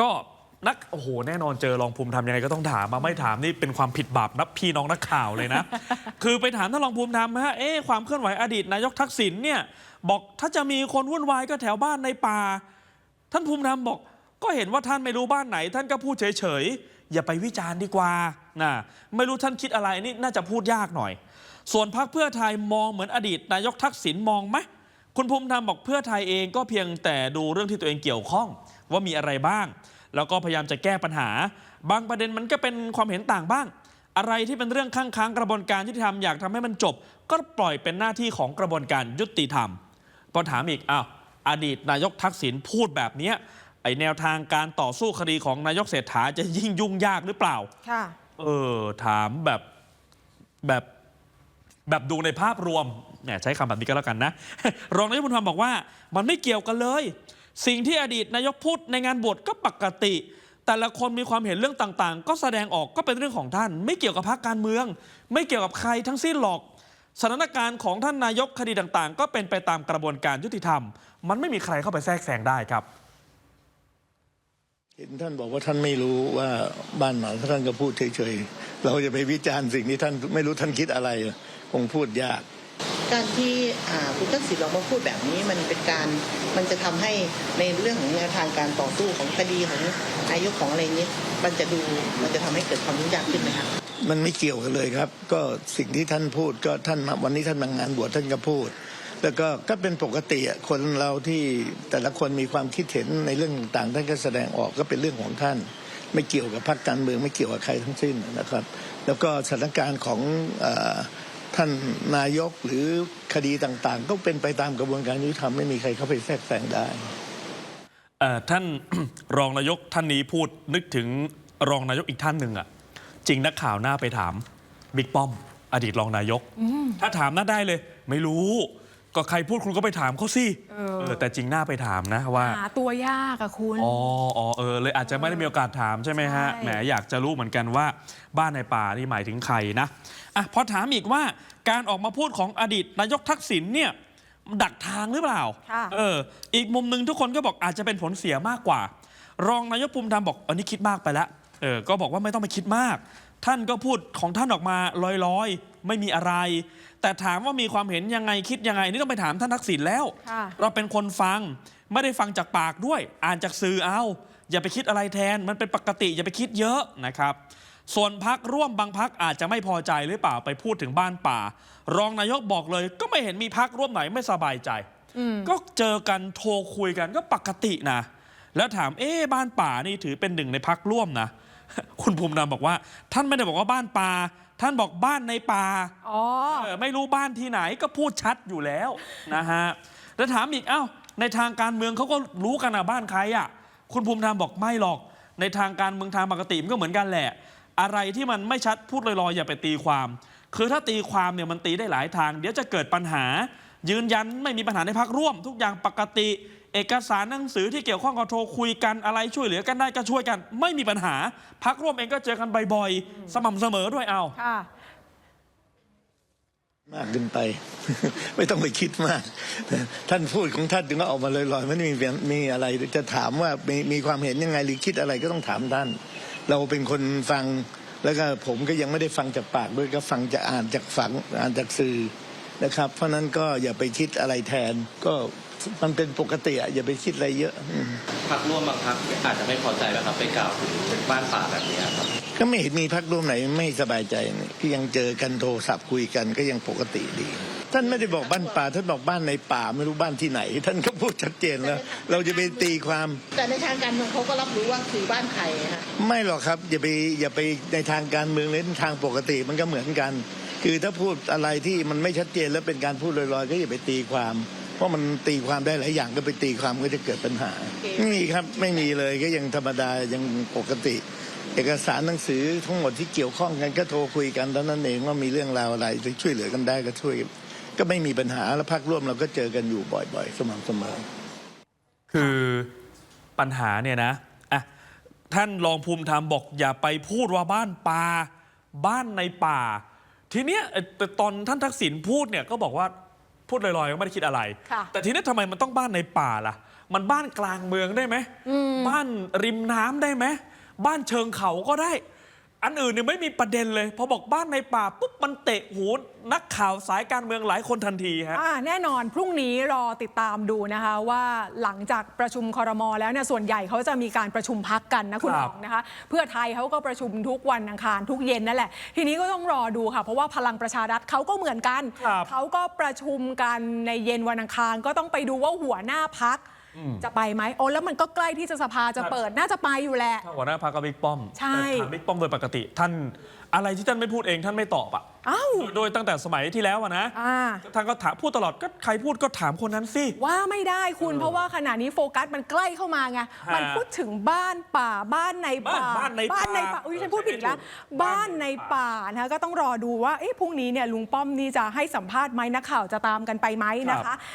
ก็นักโอ้โหแน่นอนเจอรองภูมิธรรมยังไงก็ต้องถามมาไม่ถามนี่เป็นความผิดบาปนับพี่น้องนักข่าวเลยนะ คือไปถามท่านรองภูมิธรรมฮะเอ๊ะความเคลื่อนไหวอดีตนายกทักษิณเนี่ยบอกถ้าจะมีคนวุ่นวายก็แถวบ้านในป่า ท่านภูมิธรรมบอก ก็เห็นว่าท่านไม่รู้บ้านไหน ท่านก็พูดเฉยๆอย่าไปวิจารณ์ดีกว่านะไม่รู้ท่านคิดอะไรนี่น่าจะพูดยากหน่อย ส่วนพรรคเพื่อไทยมองเหมือนอดีตนายกทักษิณมองไหมคุณภูมิธรรมบอกเพื่อไทยเองก็เพียงแต่ดูเรื่องที่ตัวเองเกี่ยวข้อง ว่ามีอะไรบ้าง แล้วก็พยายามจะแก้ปัญหา บางประเด็นมันก็เป็นความเห็นต่างบ้าง อะไรที่เป็นเรื่องข้างค้างกระบวนการยุติธรรมอยากทำให้มันจบ ก็ปล่อยเป็นหน้าที่ของกระบวนการยุติธรรมพอถามอีกอ้าวอดีตนายกทักษิณพูดแบบเนี้ยไอแนวทางการต่อสู้คดีของนายกเศรษฐาจะยิ่งยุ่งยากหรือเปล่าค่ะเออถามแบบแบบแบบดูในภาพรวมเนี่ยใช้คำแบบนี้ก็แล้วกันนะ รองนายกบุญธรรมบอกว่า มันไม่เกี่ยวกันเลย สิ่งที่อดีตนายกพูดในงานบวชก็ปกติ แต่ละคนมีความเห็นเรื่องต่างๆ ก็แสดงออกก็เป็นเรื่องของท่าน ไม่เกี่ยวกับพรรคการเมือง ไม่เกี่ยวกับใครทั้งสิ้นหรอกสถานการณ์ของท่านนายกคดีต่างๆ ก็เป็นไปตามกระบวนการยุติธรรม มันไม่มีใครเข้าไปแทรกแซงได้ครับ เห็นท่านบอกว่าท่านไม่รู้ว่าบ้านไหนท่านก็พูดเฉยๆเราจะไปวิจารณ์สิ่งที่ท่านไม่รู้ท่านคิดอะไร คงพูดยาก การที่คุณทักษิณออกมาพูดแบบนี้มันเป็นการมันจะทำให้ในเรื่องของแนวทางการต่อสู้ของคดีของนายกของอะไรนี้ มันจะดูมันจะทำให้เกิดความยุ่งยากขึ้นไหมคะมันไม่เกี่ยวกันเลยครับ ก็สิ่งที่ท่านพูดก็ท่านวันนี้ท่านมางานบวชท่านก็พูด แล้วก็ก็เป็นปกติอะคนเราที่แต่ละคนมีความคิดเห็นในเรื่องต่างๆท่านก็แสดงออกก็เป็นเรื่องของท่าน ไม่เกี่ยวกับพรรคการเมืองไม่เกี่ยวกับใครทั้งสิ้นนะครับ แล้วก็สถานการณ์ของอ ท่านนายกหรือคดีต่างๆ ก็เป็นไปตามกระบวนการยุติธรรมไม่มีใครเข้าไปแทรกแซงได้เอ่อท่านรองนายกท่านนี้พูดนึกถึงรองนายกอีกท่านหนึ่งอะจริงนักข่าวหน้าไปถามบิ๊กป้อม อดีตรองนายก ถ้าถามน่าได้เลย ไม่รู้ ก็ใครพูดคุณก็ไปถามเขาสิเออ เออแต่จริงหน้าไปถามนะว่า หาตัวยากอะคุณ อ๋ออ๋อเออ เลยอาจจะไม่ได้มีโอกาสถามใช่ไหมฮะ ใช่ แหม อยากจะรู้เหมือนกันว่าบ้านในป่านี่หมายถึงใครนะ อะ พอถามอีกว่าการออกมาพูดของอดีตนายกทักษิณเนี่ยดักทางหรือเปล่า ค่ะ เออ อีกมุมหนึ่งทุกคนก็บอกอาจจะเป็นผลเสียมากกว่า รองนายกภูมิธรรมบอกอันนี้คิดมากไปแล้วเออ ก็บอกว่าไม่ต้องไปคิดมาก ท่านก็พูดของท่านออกมาลอยๆ ไม่มีอะไร แต่ถามว่ามีความเห็นยังไงคิดยังไง นี่ต้องไปถามท่านทักษิณแล้ว ค่ะ เราเป็นคนฟังไม่ได้ฟังจากปากด้วย อ่านจากสื่อเอา อย่าไปคิดอะไรแทน มันเป็นปกติ อย่าไปคิดเยอะนะครับ ส่วนพักร่วมบางพักอาจจะไม่พอใจหรือเปล่าไปพูดถึงบ้านป่า รองนายกบอกเลย ก็ไม่เห็นมีพักร่วมไหนไม่สบายใจ อืม ก็เจอกันโทรคุยกันก็ปกตินะ แล้วถามเอ๊ะบ้านป่านี่ถือเป็นหนึ่งในพักร่วมนะ คุณภูมิธรรมบอกว่า ท่านไม่ได้บอกว่าบ้านป่า ท่านบอกบ้านในป่าอ๋อเออไม่รู้บ้านที่ไหนก็พูดชัดอยู่แล้วนะฮะแล้วถามอีกเอ้าในทางการเมืองเขาก็รู้กันนะบ้านใครอะคุณภูมิธรรมบอกไม่หรอก ในทางการเมืองทางปกติมันก็เหมือนกันแหละ อะไรที่มันไม่ชัดพูดลอยๆอย่าไปตีความ คือถ้าตีความเนี่ยมันตีได้หลายทาง เดี๋ยวจะเกิดปัญหา ยืนยันไม่มีปัญหาในพักร่วม ทุกอย่างปกติ เอกสารหนังสือที่เกี่ยวข้องกับโทรคุยกันอะไรช่วยเหลือกันได้ก็ช่วยกัน ไม่มีปัญหา พักร่วมเองก็เจอกันบ่อยๆสม่ำเสมอด้วยเอาค่ะ มากเกินไป ไม่ต้องไปคิดมาก ท่านพูดของท่านถึงก็ออกมาลอยๆไม่ได้มีมีอะไรจะถามว่ามีมีความเห็นยังไงหรือคิดอะไรก็ต้องถามท่าน เราเป็นคนฟังแล้วก็ผมก็ยังไม่ได้ฟังจากปากด้วยก็ฟังจากอ่านจากฝังอ่านจากสื่อนะครับ เพราะฉะนั้นก็อย่าไปคิดอะไรแทนก็ มันเป็นปกติอะอย่าไปคิดอะไรเยอะอืมพักร่วมบางพักอาจจะไม่พอใจแล้วครับไปกล่าวถึงบ้านป่าแบบนี้ครับ ก็ไม่เห็นมีพักร่วมไหนไม่สบายใจนี่ที่ยังเจอกันโทรศัพท์คุยกันก็ยังปกติดี ท่านไม่ได้บอกบ้านป่าท่านบอกบ้านในป่าไม่รู้บ้านที่ไหน ท่านก็พูดชัดเจนแล้ว เราจะไปตีความ แต่ในทางการเมืองเขาก็รับรู้ว่าคือบ้านใครนะคะไม่หรอกครับอย่าไปอย่าไปในทางการเมืองเลยทางปกติมันก็เหมือนกัน คือถ้าพูดอะไรที่มันไม่ชัดเจนแล้วเป็นการพูดลอยๆ ก็อย่าไปตีความ เพราะมันตีความได้หลายอย่างก็ไปตีความก็จะเกิดปัญหา ไม่มีครับไม่มีเลยก็ยังธรรมดายังปกติ เอกสารหนังสือทั้งหมดที่เกี่ยวข้องกันก็โทรคุยกันเท่านั้นเองว่ามีเรื่องราวอะไรจะช่วยเหลือกันได้ก็ช่วย ก็ไม่มีปัญหาแล้วพักร่วมเราก็เจอกันอยู่บ่อย ๆ สม่ำเสมอคือปัญหาเนี่ยนะอะท่านรองภูมิธรรมบอกอย่าไปพูดว่าบ้านป่าบ้านในป่า ทีเนี้ยเอ่อแต่ตอนท่านทักษิณพูดเนี่ยก็บอกว่า พูดลอยๆก็ไม่ได้คิดอะไร ค่ะแต่ทีนี้ทำไมมันต้องบ้านในป่าล่ะ มันบ้านกลางเมืองได้ไหมบ้านริมน้ำได้ไหม บ้านเชิงเขาก็ได้ อันอื่นเนี่ยไม่มีประเด็นเลย พอบอกบ้านในป่าปุ๊บมันเตะหูนักข่าวสายการเมืองหลายคนทันทีฮะอ่าแน่นอนพรุ่งนี้รอติดตามดูนะคะว่าหลังจากประชุมคอรมอแล้วเนี่ยส่วนใหญ่เขาจะมีการประชุมพักกันนะคุณคหรัมบองนะคะเพื่อไทยเขาก็ประชุมทุกวันอังคารทุกเย็นนั่นแหละ ทีนี้ก็ต้องรอดูค่ะ เพราะว่าพลังประชารัฐเขาก็เหมือนกันครับเขาก็ประชุมกันในเย็นวันอังคารก็ต้องไปดูว่าหัวหน้าพัก จะไปไหมโอ้แล้วมันก็ใกล้ที่จะสภาจะเปิดน่าจะไปอยู่แหละ ถ้าหัวหน้าพรรคก็บิ๊กป้อมใช่ แต่ถามบิ๊กป้อมโดยปกติ ท่านอะไรที่ท่านไม่พูดเองท่านไม่ตอบอะอ้าวโดยโดยตั้งแต่สมัยที่แล้วอะนะอ่า ท่านก็ถามพูดตลอดก็ใครพูดก็ถามคนนั้นสิ ว่าไม่ได้คุณเพราะว่าขณะนี้โฟกัสมันใกล้เข้ามาไง ฮะมันพูดถึงบ้านป่าบ้านในป่าบ้านในป่าบ้านในป่าอุ้ยฉันพูดผิดอีกแล้วบ้าบ้านนในในป่า ป่านะคะก็ต้องรอดูว่าเอ๊ะพรุ่งนี้เนี่ยลุงป้อมนี่จะให้สัมภาษณ์ไหมนักข่าวจะตามกันไปไหมนะคะ